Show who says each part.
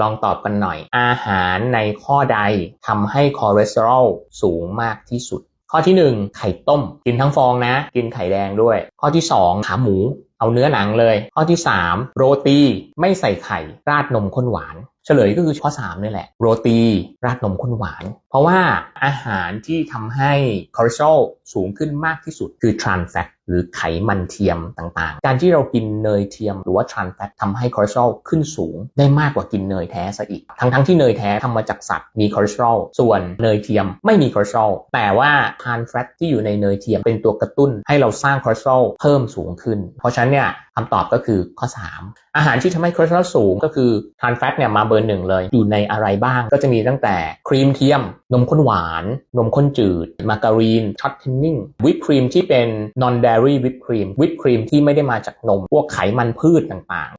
Speaker 1: ลองตอบกันหน่อย อาหารในข้อใดทำให้คอเลสเตอรอลสูงมากที่สุด ข้อที่ 1 ไข่ต้ม กินทั้งฟองนะ กินไข่แดงด้วย ข้อที่ 2 ขาหมู เอาเนื้อหนังเลย ข้อที่ 3 โรตีไม่ใส่ไข่ราดนมข้นหวาน เฉลยก็คือข้อ3นี่แหละ โรตีราดนมข้นหวานเพราะว่าอาหารที่ทำให้คอเลสเตอรอลสูงขึ้นมากที่สุดคือ trans fat หรือไขมันเทียมต่างๆ การที่เรากินเนยเทียมหรือว่า trans fat ทำให้คอเลสเตอรอลขึ้นสูงได้มากกว่ากินเนยแท้ซะอีก ทั้งๆที่เนยแท้ทำมาจากสัตว์มีคอเลสเตอรอลส่วนเนยเทียมไม่มีคอเลสเตอรอลแต่ว่า trans fat ที่อยู่ในเนยเทียมเป็นตัวกระตุ้นให้เราสร้างคอเลสเตอรอลเพิ่มสูงขึ้น เพราะฉะนั้นเนี่ยคำตอบก็คือข้อ 3 อาหารที่ทำให้คอเลสเตอรอลสูงก็คือ trans fat เนี่ยมาเบอร์หนึ่งเลยอยู่ในอะไรบ้างก็จะมีตั้งแต่ครีมเทียมนมข้นหวาน นมข้นจืด มาการีนช็อตเทนนิ่งวิปครีมที่เป็น non dairy วิปครีมวิปครีมที่ไม่ได้มาจากนม พวกไขมันพืชต่าง